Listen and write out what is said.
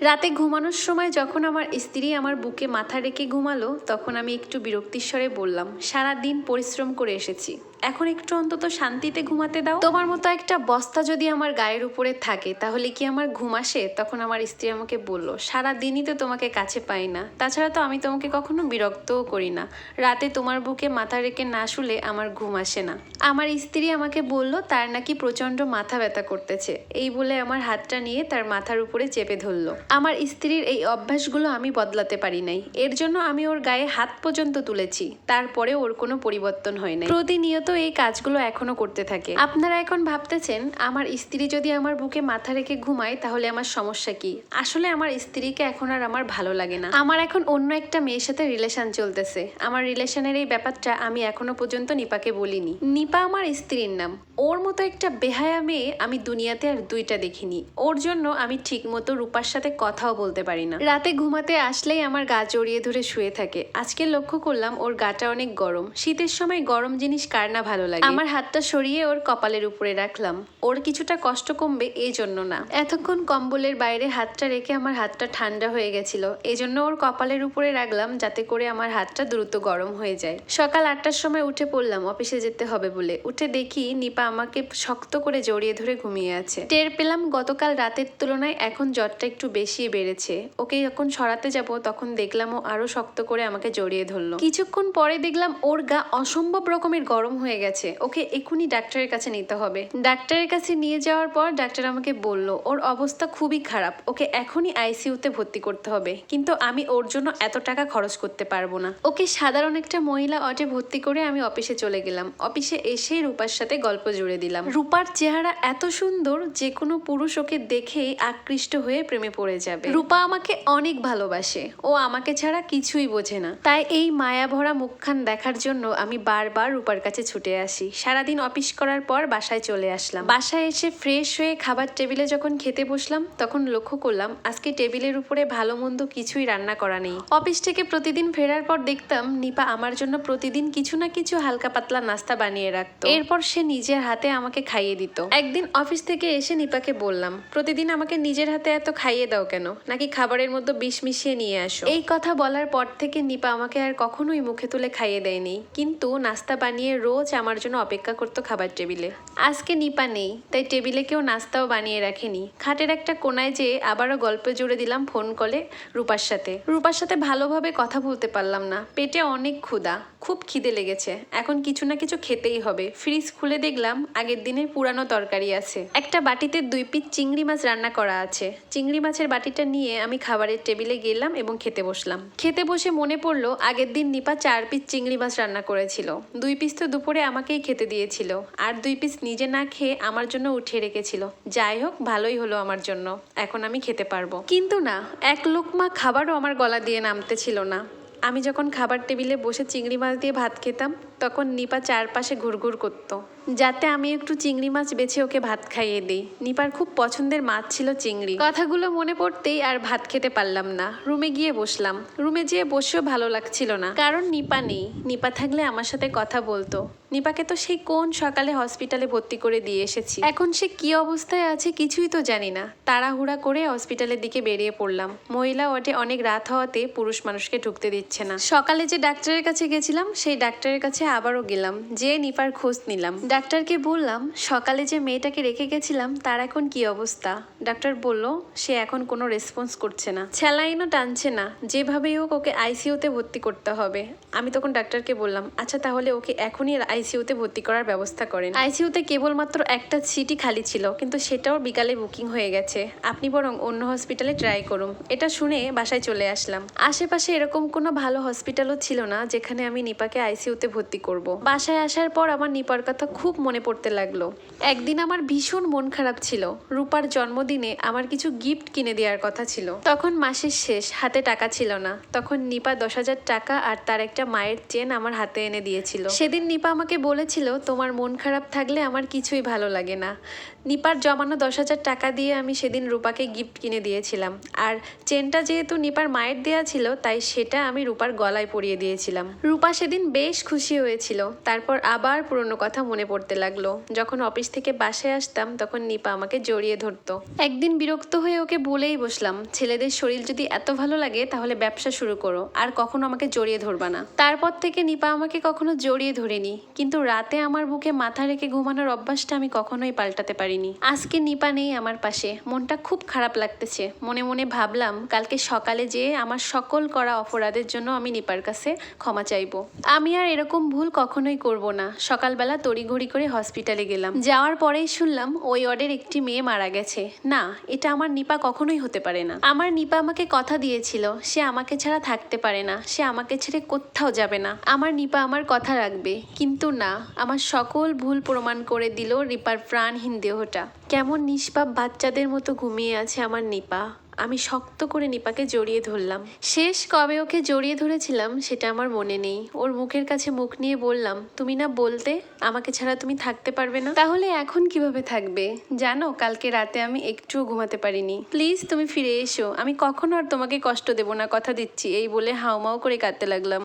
রাতে ঘুমানোর সময় যখন আমার স্ত্রী আমার বুকে মাথা রেখে ঘুমালো, তখন আমি একটু বিরক্তিস্বরে বললাম সারা দিন পরিশ্রম করে এসেছি। এখন একটু অন্তত শান্তিতে ঘুমাতে দাও। তোমার মতো একটা বস্তা যদি আমার গায়ের উপরে থাকে, তাহলে কি আমার ঘুম আসে? তখন আমার স্ত্রী আমাকে বলল, সারা দিনই তো তোমাকে কাছে পাই না। তাছাড়া তো আমি তোমাকে কখনো বিরক্তও করি না। রাতে তোমার বুকে মাথা রেখে না শুলে আমার ঘুম আসে না। আমার স্ত্রী আমাকে বলল, তার নাকি প্রচণ্ড মাথা ব্যথা করতেছে। এই বলে আমার হাতটা নিয়ে তার মাথার উপরে চেপে ধরলো। আমার স্ত্রীর এই অভ্যাসগুলো আমি বদলাতে পারি নাই। এর জন্য আমি ওর গায়ে হাত পর্যন্ত তুলেছি। তারপরে ওর কোনো পরিবর্তন হয় নাই। প্রতিনিয়ত এই কাজগুলো এখনও করতে থাকে। আপনারা এখন ভাবতেছেন, আমার স্ত্রী যদি আমার বুকে মাথা রেখে ঘুমায়, তাহলে আমার সমস্যা কি? আসলে আমার স্ত্রীকে এখন আর আমার ভালো লাগে না। আমার এখন অন্য একটা মেয়ের সাথে রিলেশন চলতেছে। আমার রিলেশনের এই ব্যাপারটা আমি এখনও পর্যন্ত নিপাকে বলিনি। নিপা আমার স্ত্রীর নাম। ওর মতো একটা বেহায়া মেয়ে আমি দুনিয়াতে আর দুইটা দেখিনি। ওর জন্য আমি ঠিক মতো রূপার সাথে কথাও বলতে পারি না। রাতে ঘুমাতে আসলেই আমার গা জড়িয়ে ধরে শুয়ে থাকে। আজকে লক্ষ্য করলাম ওর গাটা অনেক গরম। শীতের সময় গরম জিনিস কার না ভালো লাগে? আমার হাতটা সরিয়ে ওর কপালের উপরে রাখলাম। ওর কিছুটা কষ্ট কমবে এই জন্য না। এতক্ষণ কম্বলের বাইরে হাতটা রেখে আমার হাতটা ঠান্ডা হয়ে গেছিল। এই জন্য ওর কপালের উপরে রাখলাম যাতে করে আমার হাতটা দ্রুত গরম হয়ে যায়। সকাল আটটার সময় উঠে পড়লাম, অফিসে যেতে হবে বলে। উঠে দেখি নিপা আমাকে শক্ত করে জড়িয়ে ধরে ঘুমিয়ে আছে। টের পেলাম গতকাল রাতের তুলনায় এখন জ্বরটা একটু বেশি বেড়েছে। ওকে যখন সরাতে যাব, তখন দেখলাম ও আরও শক্ত করে আমাকে জড়িয়ে ধরলো। কিছুক্ষণ পরে দেখলাম ওর গা অসম্ভব রকমের গরম হয়ে গেছে। ওকে এখনই ডাক্তারের কাছে নিতে হবে। ডাক্তারের কাছে নিয়ে যাওয়ার পর ডাক্তার আমাকে বলল, ওর অবস্থা খুবই খারাপ। ওকে এখনই আইসিইউতে ভর্তি করতে হবে। কিন্তু আমি ওর জন্য এত টাকা খরচ করতে পারব না। ওকে সাধারণ একটা মহিলা অটে ভর্তি করে আমি অফিসে চলে গেলাম। অফিসে এসেই রূপার সাথে গল্প জুড়ে দিলাম। রূপার চেহারা এত সুন্দর যে কোনো পুরুষ ওকে দেখেই আকৃষ্ট হয়ে প্রেমে পড়ে যাবে। রূপা আমাকে অনেক ভালোবাসে। ও আমাকে ছাড়া কিছুই বোঝে না। তাই এই মায়া ভরা মুখখান দেখার জন্য আমি বারবার রূপার কাছে ছুটে আসি। সারাদিন অফিস করার পর বাসায় চলে আসলাম। বাসায় এসে ফ্রেশ হয়ে খাবার টেবিলে যখন খেতে বসলাম, তখন লক্ষ্য করলাম আজকে টেবিলের উপরে ভালো মন্দ কিছুই রান্না করা নেই। অফিস থেকে প্রতিদিন ফেরার পর দেখতাম নিপা আমার জন্য প্রতিদিন কিছু না কিছু হালকা পাতলা নাস্তা বানিয়ে রাখতো। এরপর সে নিজের হাতে আমাকে খাইয়ে দিত। একদিন অফিস থেকে এসে নিপাকে বললাম, প্রতিদিন আমাকে নিজের হাতে এত খাইয়ে দাও কেন? নাকি খাবারের মধ্যে বিষ মিশিয়ে নিয়ে আসো? এই কথা বলার পর থেকে নিপা আমাকে আর কখনোই মুখে তুলে খাইয়ে দেয়নি। কিন্তু নাস্তা বানিয়ে রোজ আমার জন্য অপেক্ষা করতো খাবার টেবিলে। আজকে নিপা নেই, তাই টেবিলে কেউ নাস্তাও বানিয়ে রাখেনি। খাটের একটা কোনায় যেয়ে আবারও গল্প জুড়ে দিলাম ফোন কলে রূপার সাথে। রূপার সাথে ভালোভাবে কথা বলতে পারলাম না। পেটে অনেক ক্ষুধা, খুব খিদে লেগেছে। এখন কিছু না কিছু খেতেই হবে। ফ্রিজ খুলে দেখলাম আগের দিনের পুরানো তরকারি আছে। একটা বাটিতে দুই পিস চিংড়ি মাছ রান্না করা আছে। চিংড়ি মাছের বাটিটা নিয়ে আমি খাবারের টেবিলে গেলাম এবং খেতে বসলাম। খেতে বসে মনে পড়ল আগের দিন নিপা চার পিস চিংড়ি মাছ রান্না করেছিল। দুই পিস তো দুপুরে আমাকেই খেতে দিয়েছিল। আর দুই পিস নিজে না খেয়ে আমার জন্য উঠিয়ে রেখেছিল। যাই হোক, ভালোই হলো আমার জন্য। এখন আমি খেতে পারব। কিন্তু না, এক লোকমা খাবারও আমার গলা দিয়ে নামতে ছিল না। আমি যখন খাবার টেবিলে বসে চিংড়ি মাছ দিয়ে ভাত খেতাম তখন নিপা চারপাশে ঘুরঘুর করতো। যাতে আমি একটু চিংড়ি মাছ বেছে ওকে ভাত খাইয়ে দিই। নিপার খুব পছন্দের মাছ ছিল চিংড়ি। কথাগুলো মনে পড়তেই আর ভাত খেতে পারলাম না। রুমে গিয়ে বসলাম। রুমে যেয়ে বসেও ভালো লাগছিল না। কারণ নিপা নেই। নিপা থাকলে আমার সাথে কথা বলতো। নিপাকে তো সেই কোন সকালে হসপিটালে ভর্তি করে দিয়ে এসেছি। এখন সে কি অবস্থায় আছে কিছুই তো জানি না। তাড়াহুড়া করে হসপিটালের দিকে বেরিয়ে পড়লাম। মহিলা ওয়ার্ডে অনেক রাত হওয়াতে পুরুষ মানুষকে ঢুকতে দিচ্ছে না। সকালে যে ডাক্তারের কাছে গেছিলাম, সেই ডাক্তারের কাছে আবারও গেলাম, যে নিপার খোঁজ নিলাম। ডাক্তারকে বললাম, সকালে যে মেয়েটাকে রেখে গেছিলাম, তার এখন কি অবস্থা? ডাক্তার বলল, সে এখন কোনো রেসপন্স করছে না। স্যালাইনও টানছে না, যেভাবেই হোক ওকে আইসিইউতে ভর্তি করতে হবে। আমি তখন ডাক্তারকে বললাম আচ্ছা তাহলে ওকে এখনই আইসিইউতে ভর্তি করার ব্যবস্থা করেন। আইসিইউতে কেবলমাত্র একটা সিটই খালি ছিল, কিন্তু সেটাও বিকালে বুকিং হয়ে গেছে। আপনি বরং অন্য হসপিটালে ট্রাই করুন। এটা শুনে বাসায় চলে আসলাম। আশেপাশে এরকম কোনো ভালো হসপিটালও ছিল না, যেখানে আমি নিপাকে আইসিইউতে ভর্তি করব। বাসায় আসার পর আমার নিপার কথা খুব মনে পড়তে লাগল। একদিন আমার ভীষণ মন খারাপ ছিল। রূপার জন্মদিনে আমার কিছু গিফট কিনে দেওয়ার কথা ছিল। তখন মাসের শেষ, হাতে টাকা ছিল না। তখন নিপা দশ হাজার টাকা আর তার একটা মায়ের চেন আমার হাতে এনে দিয়েছিল। সেদিন নিপা আমাকে বলেছিল, তোমার মন খারাপ থাকলে আমার কিছুই ভালো লাগে না। নিপার জমানো দশ হাজার টাকা দিয়ে আমি সেদিন রূপাকে গিফট কিনে দিয়েছিলাম। আর চেনটা যেহেতু নিপার মায়ের দেয়া ছিল, তাই সেটা আমি রূপার গলায় পরিয়ে দিয়েছিলাম। রূপা সেদিন বেশ খুশি হয়েছিল। তারপর আবার পুরনো কথা মনে পড়তে লাগল। যখন অফিস থেকে বাসায় আসতাম, তখন নিপা আমাকে জড়িয়ে ধরতো। একদিন বিরক্ত হয়ে ওকে বলেই বসলাম, ছেলেদের শরীর যদি এত ভালো লাগে, তাহলে ব্যবসা শুরু করো। আর কখনো আমাকে জড়িয়ে ধরবা না। তারপর থেকে নিপা আমাকে কখনো জড়িয়ে ধরেনি। কিন্তু রাতে আমার বুকে মাথা রেখে ঘুমানোর অভ্যাসটা আমি কখনোই পাল্টাতে পারিনি। আজকে নিপা নেই আমার পাশে। মনটা খুব খারাপ লাগতেছে। মনে মনে ভাবলাম, কালকে সকালে যেয়ে আমার সকল করা অপরাধের জন্য আমি নিপার কাছে ক্ষমা চাইব। আমি আর এরকম ভুল কখনোই করব না। সকালবেলা তড়িঘড়ি করে হসপিটালে গেলাম। যাওয়ার পরেই শুনলাম ওই ওয়ার্ডের একটি মেয়ে মারা গেছে। না, এটা আমার নিপা কখনোই হতে পারে না। আমার নিপা আমাকে কথা দিয়েছিল, সে আমাকে ছাড়া থাকতে পারে না। সে আমাকে ছেড়ে কোথাও যাবে না। আমার নিপা আমার কথা রাখবে। কিন্তু না, আমার সকল ভুল প্রমাণ করে দিল রিপার প্রাণহীন দেহটা। কেমন নিষ্পাপ বাচ্চাদের মতো ঘুমিয়ে আছে আমার নিপা। আমি শক্ত করে নিপাকে জড়িয়ে ধরলাম। শেষ কবে ওকে জড়িয়ে ধরেছিলাম, সেটা আমার মনে নেই। ওর মুখের কাছে মুখ নিয়ে বললাম, তুমি না বলতে, আমাকে ছাড়া তুমি থাকতে পারবে না? তাহলে এখন কীভাবে থাকবে? জানো, কালকে রাতে আমি একটুও ঘুমাতে পারিনি। প্লিজ তুমি ফিরে এসো। আমি কখনো আর তোমাকে কষ্ট দেবো না, কথা দিচ্ছি। এই বলে হাওমাও করে কাঁদতে লাগলাম।